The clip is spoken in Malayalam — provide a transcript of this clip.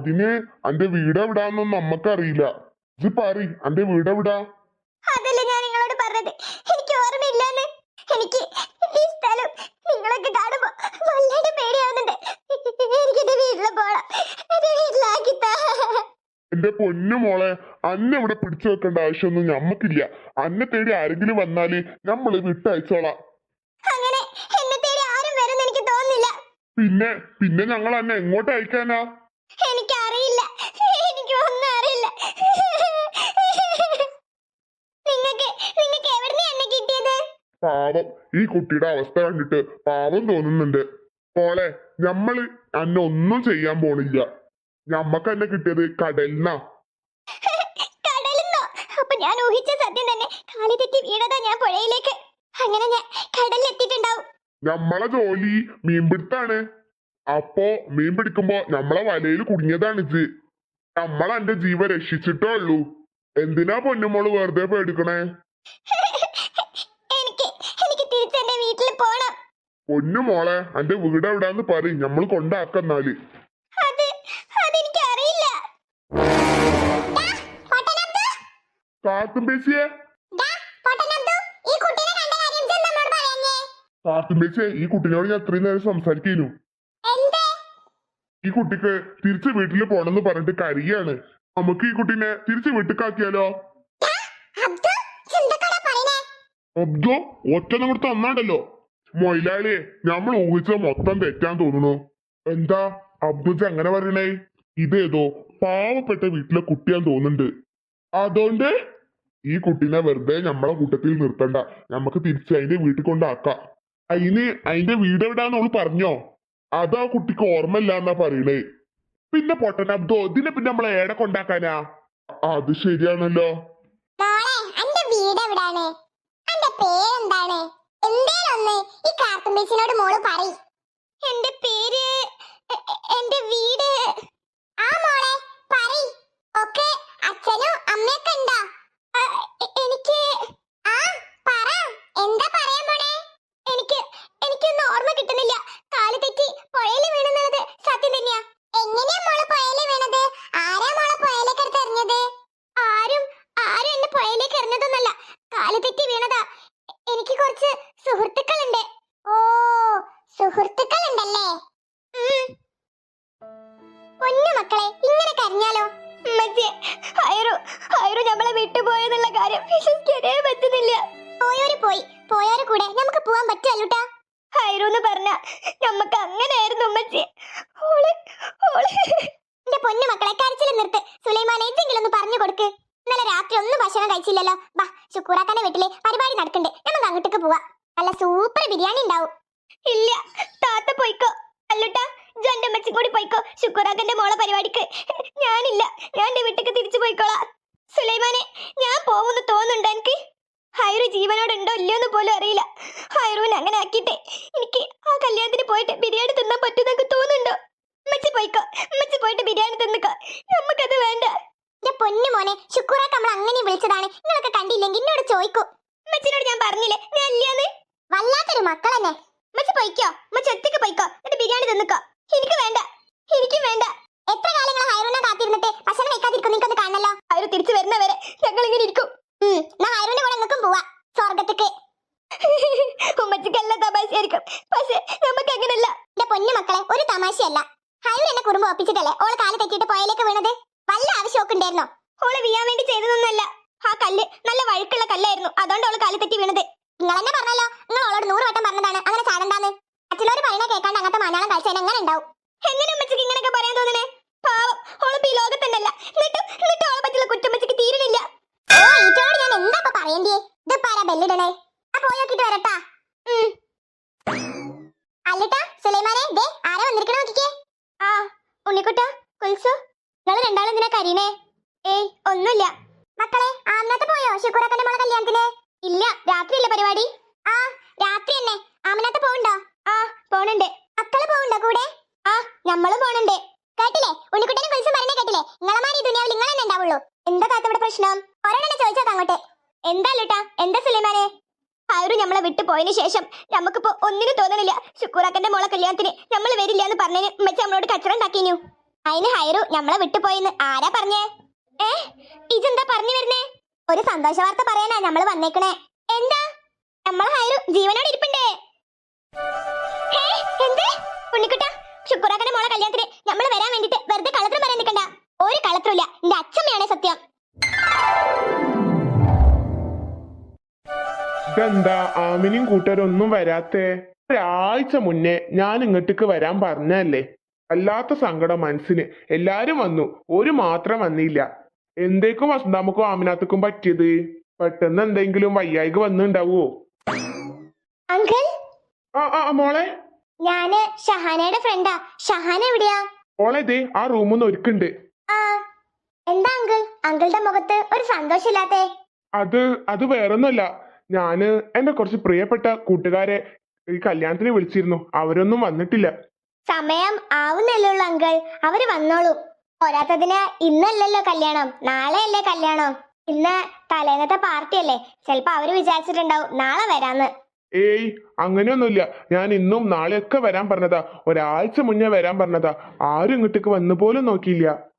അതിന് അന്റെ വീട് എവിടാന്നൊന്നും നമ്മക്കറിയില്ല. ഇത് പറി അന്റെ വീട് എവിടാ? അതല്ലേ ഞാൻ നിങ്ങളോട് പറഞ്ഞത്. എനിക്ക് ഓർമ്മയില്ലാന്ന്. എനിക്ക് ഈ സ്ഥലം നിങ്ങളൊക്കെ കാണുമ്പോ വല്ലാണ്ട് പേടിയാവുന്നുണ്ട്. എനിക്ക് എന്റെ വീട്ടിൽ പോണം. എന്റെ വീട്ടിലാക്കി. എന്റെ പൊന്നു മോളെ അന്നെ ഇവിടെ പിടിച്ചു വെക്കേണ്ട ആവശ്യമൊന്നും ഞമ്മക്കില്ല. അന്നെ തേടി ആരെങ്കിലും വന്നാൽ നമ്മൾ വിട്ടയച്ചോളാം. അങ്ങനെ എന്നെ തേടി ആരും വരുമെന്ന് എനിക്ക് തോന്നുന്നില്ല. പിന്നെ പിന്നെ ഞങ്ങൾ അന്നെ എങ്ങോട്ട് അയക്കാനാ എനിക്കറിയില്ല എനിക്ക് ഒന്നും അറിയില്ല നിങ്ങക്ക് നിങ്ങക്ക് എവിടുന്ന് എന്നെ കിട്ടിയത് പാവം. ഈ കുട്ടിയുടെ അവസ്ഥ കണ്ടിട്ട് പാവം തോന്നുന്നുണ്ട്. മോളെ ഞമ്മൾ അന്നെ ഒന്നും ചെയ്യാൻ പോണില്ല. ഞമ്മക്ക് അന്നെ കിട്ടിയത് കടലിനാ ഞാൻ ഊഹിച്ച സത്യം തന്നെ കാലി തെറ്റി വീണതാ ഞാൻ പുഴയിലേക്ക്. അങ്ങനെ ഞാൻ കടലിൽ എത്തിയിട്ടുണ്ടാവും നമ്മളെ ജോലി മീൻപിടുത്താണ്. അപ്പോ മീൻ പിടിക്കുമ്പോ നമ്മളെ വലയിൽ കുടുങ്ങിയതാണ് ഇത് നമ്മളെ എന്റെ ജീവൻ രക്ഷിച്ചിട്ടേ ഉള്ളൂ. എന്തിനാ പൊന്നുമോൾ വെറുതെ പേടിക്കണേ എനിക്ക് എനിക്ക് തിരിച്ച് എന്റെ വീട്ടിൽ പോണം. പൊന്നു മോളെ എന്റെ വീട് എവിടാന്ന് പറയും. നമ്മൾ കൊണ്ടാക്കന്നാൽ അത് അതെനിക്ക് അറിയില്ല. കാത്തും പേശിയെ. കാത്തും പേശിയെ ഈ കുട്ടിനോട് ഞാൻ അത്രയും നേരം സംസാരിക്കുന്നു ഈ കുട്ടിക്ക് തിരിച്ചു വീട്ടിൽ പോണെന്ന് പറഞ്ഞിട്ട് കരയാണ്. നമുക്ക് ഈ കുട്ടീനെ തിരിച്ചു വീട്ടിക്കാക്കിയാലോ? അബ്ദോ ഒറ്റ നമ്മൾ തന്നാണ്ടല്ലോ മൊയിലാളിയെ നമ്മൾ ഊഹിച്ച മൊത്തം തെറ്റാൻ തോന്നുന്നു. എന്താ? അബ്ദുജ് അങ്ങനെ പറയണേ? ഇതേതോ പാവപ്പെട്ട വീട്ടിലെ കുട്ടിയാൻ തോന്നുന്നുണ്ട്. അതുകൊണ്ട് ഈ കുട്ടീനെ വെറുതെ നമ്മളെ കൂട്ടത്തിൽ നിർത്തണ്ട. നമുക്ക് തിരിച്ച് അതിന്റെ വീട്ടിൽ കൊണ്ടാക്കാം. അതിന് അതിന്റെ വീട് എവിടാന്ന് അവൾ പറഞ്ഞോ? അതാ കുട്ടിക്ക് ഓർമ്മയില്ല എന്നാ പറയണേ. പിന്നെ പൊട്ടൻ അബ്ദോ ഇതിനെ പിന്നെ നമ്മളെ ഏടെ കൊണ്ടാക്കാനാ? അത് ശരിയാണല്ലോ മോളെ അന്റെ വീട് എവിടാണ് അന്റെ പേരെന്താണ്? എന്തേലൊന്ന് ഈ കാർത്തുമ്പേച്ചിനോട് മോൾ പറയ്. എന്റെ പേര് എന്റെ വീട്. ആ മോളെ കൂടെ നമുക്ക് പോവാൻ പറ്റുമല്ലോട്ടാ ഹൈറൂന്ന് പറഞ്ഞ നമുക്ക് അങ്ങനെയായിരുന്നു ഉമ്മച്ചി. ഓൾ ഓൾ. എന്റെ പൊന്നു മക്കളെ കരച്ചിൽ നിർത്ത്. സുലൈമാൻ എന്തെങ്കിലും ഒന്ന് പറഞ്ഞു കൊടുക്ക്. ഇന്നലെ രാത്രി ഒന്നും ഭക്ഷണം കഴിച്ചില്ലല്ലോ. ബാ ശുക്കൂറാക്കാന്റെ വീട്ടിലെ പരിപാടി നടക്കണ്ടേ. നമുക്ക് അങ്ങോട്ടേക്ക് പോവാ. നല്ല സൂപ്പർ ബിരിയാണി ഉണ്ടാവും. ഇല്ല താത്ത പോയിക്കോ. അല്ലട്ട ജന്റെ അമ്മച്ചും കൂടി പോയിക്കോ. ശുക്കൂറാക്കന്റെ മോളെ പരിപാടിക്ക്. ഞാനില്ല ഞാൻ എന്റെ വീട്ടിലേക്ക് തിരിച്ചു പോയിക്കോളാം സുലൈമാനെ ഞാൻ പോകുമെന്ന് തോന്നുന്നുണ്ടോ എനിക്ക് ഹൈറു ജീവനോടുണ്ടോ ഇല്ലയോ എന്ന് പോലും അറിയില്ല ഹൈറുവിനെ അങ്ങനെ ആക്കിട്ടെ എനിക്ക് ആ കല്യാണത്തിന് പോയിട്ട് ബിരിയാണി തിന്നാൻ പറ്റുമെന്നൊക്കെ തോന്നുന്നുണ്ടോ ഉമ്മച്ചി പോയിക്കോ. ഉമ്മച്ചി പോയിട്ട് ബിരിയാണി തിന്നിക്കോ. നമുക്കത് വേണ്ട. എന്റെ പൊന്നു മോനെ ശുക്കൂറാക്ക് നമ്മൾ അങ്ങനെ വിളിച്ചതാണ്. നിങ്ങളൊക്കെ കണ്ടില്ലെങ്കിൽ എന്നോട് ചോദിക്കൂ. ഉമ്മച്ചിനോട് ഞാൻ പറഞ്ഞില്ലേ? ഞാൻ ഇല്ലാന്ന് വല്ലാത്തൊരു മക്കളെന്നെ ഉമ്മച്ചി പോയിക്കോ. ഉമ്മച്ചി ഒറ്റയ്ക്ക് പോയിക്കോ. എന്നിട്ട് ബിരിയാണി തിന്നിക്കോ. എനിക്ക് വേണ്ട. എനിക്കും വേണ്ട. എത്ര കാലങ്ങൾ ഹൈറൂനെ കാത്തിരുന്നിട്ട്? ഭക്ഷണം കഴിക്കാതിരിക്കും നിങ്ങൾക്കൊന്ന് കാണണല്ലോ. ഹൈറു തിരിച്ചു വരുന്നവരെ ഞങ്ങൾ ഇങ്ങനെ ഇരിക്കും എന്നാ ഹൈറൂന്റെ കൂടെ നിങ്ങൾക്കും പോവാ സ്വർഗത്തേക്ക് ഉമ്മച്ചിക്കല്ല തമാശയായിരിക്കും. പക്ഷെ നമുക്ക് അങ്ങനെയല്ല എന്റെ പൊന്നു മക്കളെ ഒരു തമാശയല്ല. ഹൈറു എന്നെ കുടുംബം ഒപ്പിച്ചിട്ടല്ലേ? ഓൾ കാൽ തെറ്റിയിട്ട് പോയാലേക്ക് വീണത്? വല്ല ആവശ്യമൊക്കെ ഉണ്ടായിരുന്നോ? ഓൾ വീയാൻ വേണ്ടി ചെയ്തതൊന്നല്ല. ആ കല്ല് നല്ല വഴുക്കുള്ള കല്ലായിരുന്നു. അതുകൊണ്ട് ഓൾ കാൽ തെറ്റി വീണത്. നിങ്ങൾ തന്നെ പറഞ്ഞല്ലോ നിങ്ങൾ ഓളോട് നൂറ് വട്ടം പറഞ്ഞതാണ് അങ്ങനെ ചാടണ്ടാന്ന്? അച്ഛനോട് പറയണ കേൾക്കാണ്ട് അങ്ങനത്തെ മലയാളം കളിച്ചാൽ എങ്ങനെ ഉണ്ടാവും? എങ്ങനെ ഉമ്മച്ചിക്ക് ഇങ്ങനെയൊക്കെ പറയാൻ തോന്നുന്നേ പാവം. ഓളിപ്പോ ഈ ലോകത്തന്നല്ല. എന്നിട്ടും എന്നിട്ടും ഓളെ പറ്റിയുള്ള കുറ്റം ഉമ്മച്ചിക്ക് തീരണില്ല ഓ ഈറ്റോട് ഞാൻ എന്താ ഇപ്പൊ പറയണ്ടേ ഇത് പാരാ ബെല്ലിടണേ ആ പോയോക്കിട്ട് വരട്ടാ അല്ലട്ടാ സുലൈമാനെ ദേ ആരാ വന്നിരിക്കണ നോക്കിക്കേ ആ ഉണ്ണിക്കുട്ട കുൽസു നിങ്ങൾ രണ്ടാളും എന്തിനാ കരീണേ ഏയ് ഒന്നുമില്ല. മക്കളെ ആമിനത്ത് പോയോ? ശുക്കൂറക്കന്റെ മോളെ കല്യാണത്തിന്? ഇല്ല രാത്രിയല്ലേ പരിപാടി? ആ രാത്രി തന്നെ. ആമിനത്ത് പോവുണ്ടോ ആ പോണുണ്ട്. മക്കൾ പോവുണ്ടോ കൂടെ? ആ നമ്മളും പോണുണ്ട്. കേട്ടില്ലേ? ഉണ്ണിക്കുട്ടനും കുൽസും പറഞ്ഞേ കേട്ടില്ലേ? നിങ്ങളെ മാറി ദുനിയാവിൽ നിങ്ങൾ തന്നെ ഉണ്ടാവുള്ളൂ. എന്താ താത്ത ഇവിടെ പ്രശ്നം? ഒരെണ്ണം ചോദിച്ചോക്കാം അങ്ങോട്ട് എന്താ ലുട്ടാ? എന്താ സുലൈമാനെ? ആരും നമ്മളെ വിട്ടു പോയതിനു ശേഷം നമുക്കിപ്പോ ഒന്നിനും തോന്നണില്ല. ശുക്കൂറാക്കന്റെ മോളെ കല്യാണത്തിന് നമ്മൾ വരില്ല എന്ന് പറഞ്ഞതിന് ഉമ്മച്ച നമ്മളോട് കച്ചറ ഉണ്ടാക്കിനു. അതിന് ഹൈറു നമ്മളെ വിട്ടുപോയിന്ന് ആരാ പറഞ്ഞേ? ഏ? ഇതെന്താ പറഞ്ഞു വരുന്നേ? ഒരു സന്തോഷ വാർത്ത പറയാനാ നമ്മൾ വന്നേക്കണേ. എന്താ? നമ്മളെ ഹൈറു ജീവനോട് ഇരിപ്പുണ്ടേ? എന്ത്? ഉണ്ണിക്കുട്ട ശുക്രാക്കന്റെ മോളെ കല്യാണത്തിന് നമ്മൾ വരാൻ വേണ്ടിട്ട് വെറുതെ കളത്രം പറയാൻ നിൽക്കണ്ട ഒരു കളത്തിലില്ല എന്റെ അച്ഛമ്മയാണ് ഇതെന്താ? ആമിനും കൂട്ടരൊന്നും വരാത്തെ? ഒരാഴ്ച മുന്നേ ഞാൻ ഇങ്ങോട്ടേക്ക് വരാൻ പറഞ്ഞല്ലേ അല്ലാത്ത സങ്കടം മനസ്സിന്. എല്ലാരും വന്നു. ഒരു മാത്രം വന്നില്ല. എന്തേക്കും വസന്താമക്കും ആമിനാത്തക്കും പറ്റിയത്? പെട്ടെന്ന് എന്തെങ്കിലും വയ്യായിക്ക് വന്നിണ്ടാവോ? അങ്കിൾ? ആ ആ ആ, മോളെ? ഞാൻ ഷഹാനയുടെ ഫ്രണ്ടാ. ഷഹാന എവിടെയാ? മോളെ ദേ ആ റൂമൊന്ന് ഒരുക്കുണ്ട്. ആ. എന്താ അങ്കിൾ? അങ്കിളുടെ മുഖത്ത് ഒരു സന്തോഷമില്ലാത്തേ? അത് അത് വേറൊന്നുമല്ല. ഞാൻ എന്റെ കുറച്ച് പ്രിയപ്പെട്ട കൂട്ടുകാരെ ഈ കല്യാണത്തിന് വിളിച്ചിരുന്നു. അവരൊന്നും വന്നിട്ടില്ല. സമയം ആവുന്നല്ലേ ഉള്ളൂ അങ്കിൾ. അവർ വന്നോളൂ. പോരാത്തതിന് ഇന്നല്ലല്ലോ കല്യാണം. നാളെയല്ലേ കല്യാണം. ഇന്ന് തലേന്നത്തെ പാർട്ടിയല്ലേ ചിലപ്പോ അവർ വിചാരിച്ചിട്ടുണ്ടാവും നാളെ വരാന്ന്. ഏയ് അങ്ങനെയൊന്നുമില്ല. ഞാൻ ഇന്നും നാളെയൊക്കെ വരാൻ പറഞ്ഞതാ. ഒരാഴ്ച മുന്നേ വരാൻ പറഞ്ഞതാ. ആരും ഇങ്ങോട്ടേക്ക് വന്നു പോലും നോക്കിയില്ല.